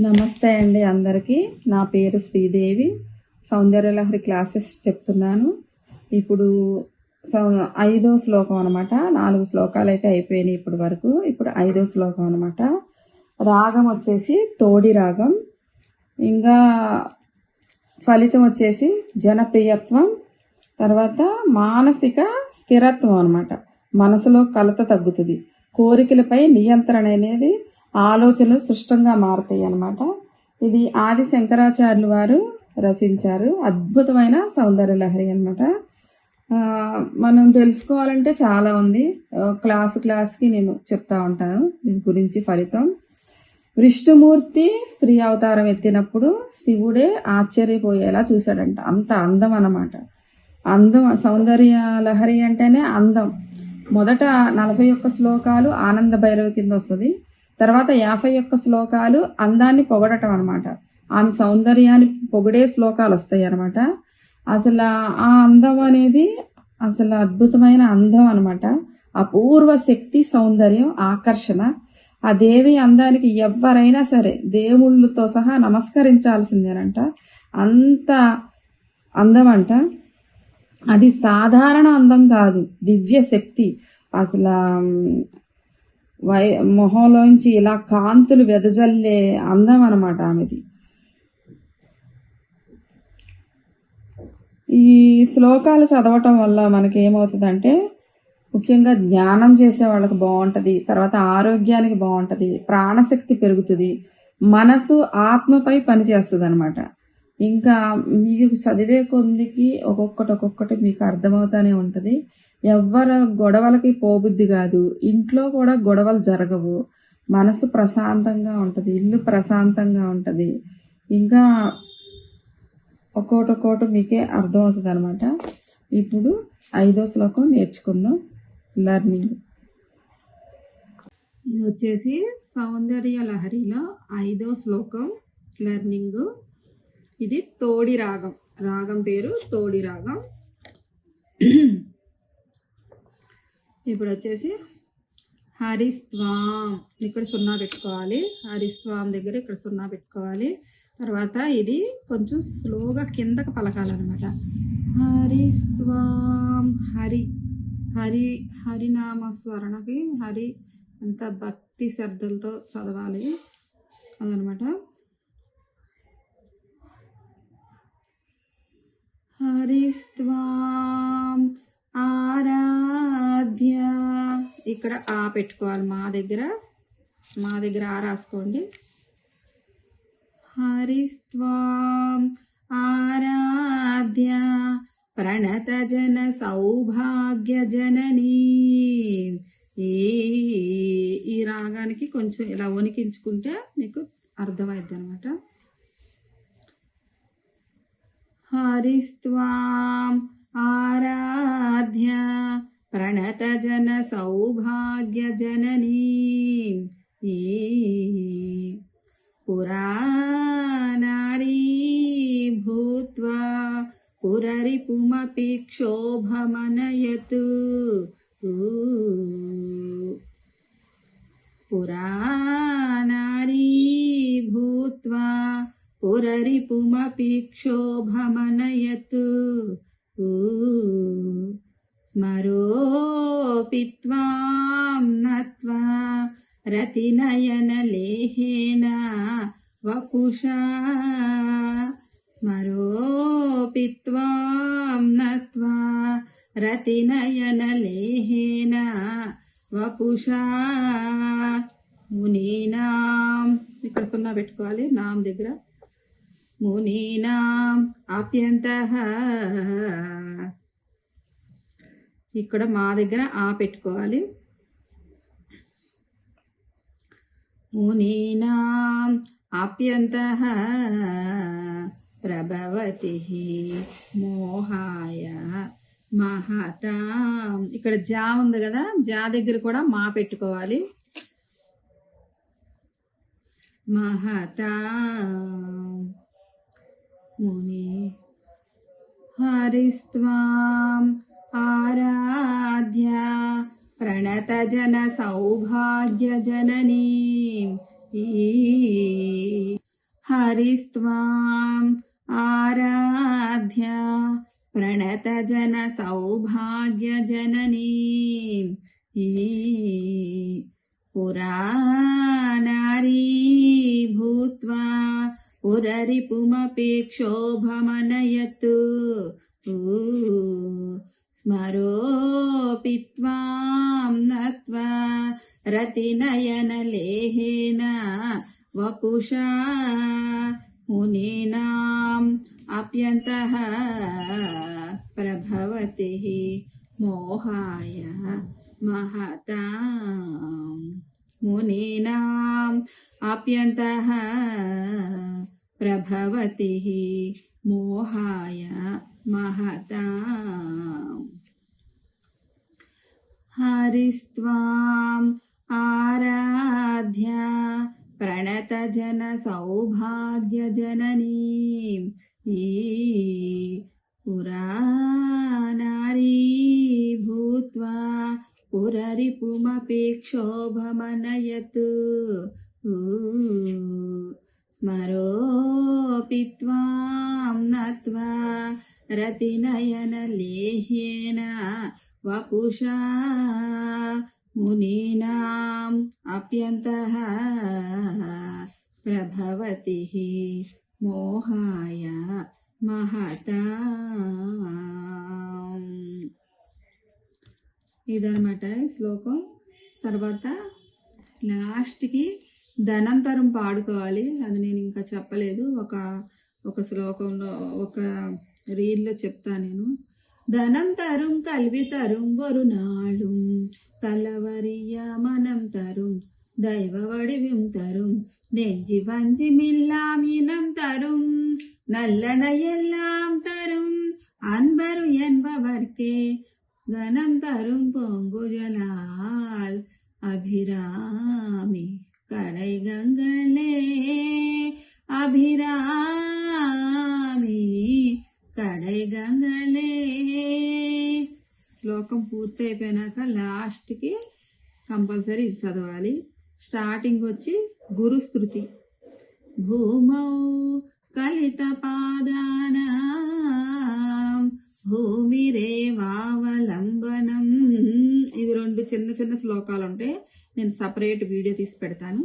నమస్తే అండి అందరికీ. నా పేరు శ్రీదేవి. సౌందర్యలహరి క్లాసెస్ చెప్తున్నాను. ఇప్పుడు సౌ- ఐదో శ్లోకం అనమాట నాలుగు శ్లోకాలు అయితే అయిపోయినాయి ఇప్పటి వరకు. ఇప్పుడు ఐదో శ్లోకం అనమాట రాగం వచ్చేసి తోడి రాగం. ఇంకా ఫలితం వచ్చేసి జనప్రియత్వం. తర్వాత మానసిక స్థిరత్వం అనమాట మనసులో కలత తగ్గుతుంది. కోరికలపై నియంత్రణ అనేది ఆలోచనలు సృష్టంగా మారుతాయి అన్నమాట. ఇది ఆది శంకరాచార్యులు వారు రచించారు. అద్భుతమైన సౌందర్య లహరి అనమాట మనం తెలుసుకోవాలంటే చాలా ఉంది. క్లాస్ క్లాస్కి నేను చెప్తా ఉంటాను. దీని గురించి ఫలితం. విష్ణుమూర్తి స్త్రీ అవతారం ఎత్తినప్పుడు శివుడే ఆశ్చర్యపోయేలా చూశాడంట. అంత అందం అన్నమాట. అందం సౌందర్య లహరి అంటేనే అందం. మొదట నలభై ఒక్క శ్లోకాలు ఆనంద భైరవ కింద వస్తుంది. తర్వాత యాభై ఒక్క శ్లోకాలు అందాన్ని పొగడటం అనమాట ఆమె సౌందర్యాన్ని పొగిడే శ్లోకాలు వస్తాయి అనమాట అసలు ఆ అందం అనేది అసలు అద్భుతమైన అందం అనమాట అపూర్వ శక్తి సౌందర్యం ఆకర్షణ. ఆ దేవి అందానికి ఎవరైనా సరే దేవుళ్ళతో సహా నమస్కరించాల్సిందేనంట. అంత అందం అంట. అది సాధారణ అందం కాదు. దివ్య శక్తి. అసలు వై మొహంలోంచి ఇలా కాంతులు వెదజల్లే అందం అనమాట ఆమెది. ఈ శ్లోకాలు చదవటం వల్ల మనకి ఏమవుతుందంటే ముఖ్యంగా ధ్యానం చేసే వాళ్ళకి బాగుంటుంది తర్వాత ఆరోగ్యానికి బాగుంటుంది ప్రాణశక్తి పెరుగుతుంది మనసు ఆత్మపై పనిచేస్తుంది అనమాట ఇంకా మీకు చదివే కొందికి ఒక్కొక్కటి ఒక్కొక్కటి మీకు అర్థమవుతానే ఉంటుంది. ఎవ్వరు గొడవలకి పోబుద్ధి కాదు. ఇంట్లో కూడా గొడవలు జరగవు. మనసు ప్రశాంతంగా ఉంటుంది. ఇల్లు ప్రశాంతంగా ఉంటుంది. ఇంకా ఒక్కోటి ఒక్కోటి మీకే అర్థమవుతుంది అనమాట ఇప్పుడు ఐదో శ్లోకం నేర్చుకుందాం. లర్నింగ్. ఇది వచ్చేసి సౌందర్య లహరిలో ఐదో శ్లోకం లర్నింగ్. ఇది తోడి రాగం. రాగం పేరు తోడి రాగం. ఇప్పుడు వచ్చేసి హరిస్వాం. ఇక్కడ సున్నా పెట్టుకోవాలి. హరిస్వాం దగ్గర ఇక్కడ సున్నా పెట్టుకోవాలి. తర్వాత ఇది కొంచెం స్లోగా కిందకు పలకాలన్నమాట. హరిస్వాం. హరి హరి హరినామ స్మరణకి హరి అంత భక్తి శ్రద్ధలతో చదవాలి అదనమాట హరిస్వాం. ఆరాధ్య. ఇక్కడ ఆ పెట్టుకోవాలి మా దగ్గర. మా దగ్గర ఆ రాసుకోండి. హరిస్వాం ఆరాధ్య. ప్రణత జన సౌభాగ్య జననీ. ఈ ఈ రాగానికి కొంచెం ఇలా వణికించుకుంటే మీకు అర్థమైద్ది అనమాట హరిస్వాం आराध्य प्रणतजनसौभाग्यजननी पुरा नारी भूत्वा पुररिपुमपि क्षोभमनयत्। पुरा नारी भूत्वा पुररिपुमपि पुररिपुमपिक्षोभमनयत् పురరిపుమపి క్షోభమనయతు స్మరోపి త్వాం నత్వా రతినయనలేహేన వపుషా స్మరోపి త్వాం నత్వా రతినయనలేహేన వపుషా మునీనాం. ఇక్కడ సున్నా పెట్టుకోవాలి నాం దగ్గర. మునీనాం ఆప్యంత. ఇక్కడ మా దగ్గర ఆ పెట్టుకోవాలి. మునీనాం ఆప్యంత. ప్రభవతి మోహాయ మహత. ఇక్కడ జా ఉంది కదా జా దగ్గర కూడా మా పెట్టుకోవాలి. మహతా. मुनि। हरिस्त्वाम् आराध्या प्रणतजनसौभाग्यजननी हरिस्त्वाम् आराध्या प्रणतजनसौभाग्यजननी पुरा नारी भूत्वा पुररिपुमपेक्षोभमनयत्। स्मरोऽपि त्वां नत्वा रतिनयनलेहेन वपुषा मुनीनाम् अप्यन्तः प्रभवति मोहाय महता मुनीनाम् अप्यन्तः प्रभवतिः मोहाय महताम् हरिस्त्वाम् आराध्य प्रणतजनसौभाग्यजननीम् ई पुरा नारी भूत्वा पुररिपुमपेक्षोभमनयत् त्वां नत्वा रतिनयनलेह्येन वपुषा मुनीनाम् अप्यन्तः प्रभवतिः मोहाय महता ఇదనమాట శ్లోకం తర్వాత లాస్ట్కి ధనంతరం పాడుకోవాలి అది నేను ఇంకా చెప్పలేదు ఒక ఒక శ్లోకంలో ఒక రీల్లో చెప్తా నేను. ధనం తరుం కల్వి తరుం ఒరు నాడు తలవరియా మనం తరుం దైవ వడివిం తరుం నెజ్జి వంజి మిల్లాం ఇనం తరుం నల్లన ఎల్లాం తరుం అన్బరు ఎన్బవర్కే ఘనం తరుం పొంగు జలాల్ అభిరామి కడై గంగళే అభిరామి. శ్లోకం పూర్తి అయిపోయినాక లాస్ట్కి కంపల్సరీ ఇది చదవాలి. స్టార్టింగ్ వచ్చి గురుస్థుతి భూమౌ స్కలిత పాదాన భూమిరేవావలంబనం ఇది రెండు చిన్న చిన్న శ్లోకాలు ఉంటాయి నేను సపరేట్ వీడియో తీసి పెడతాను.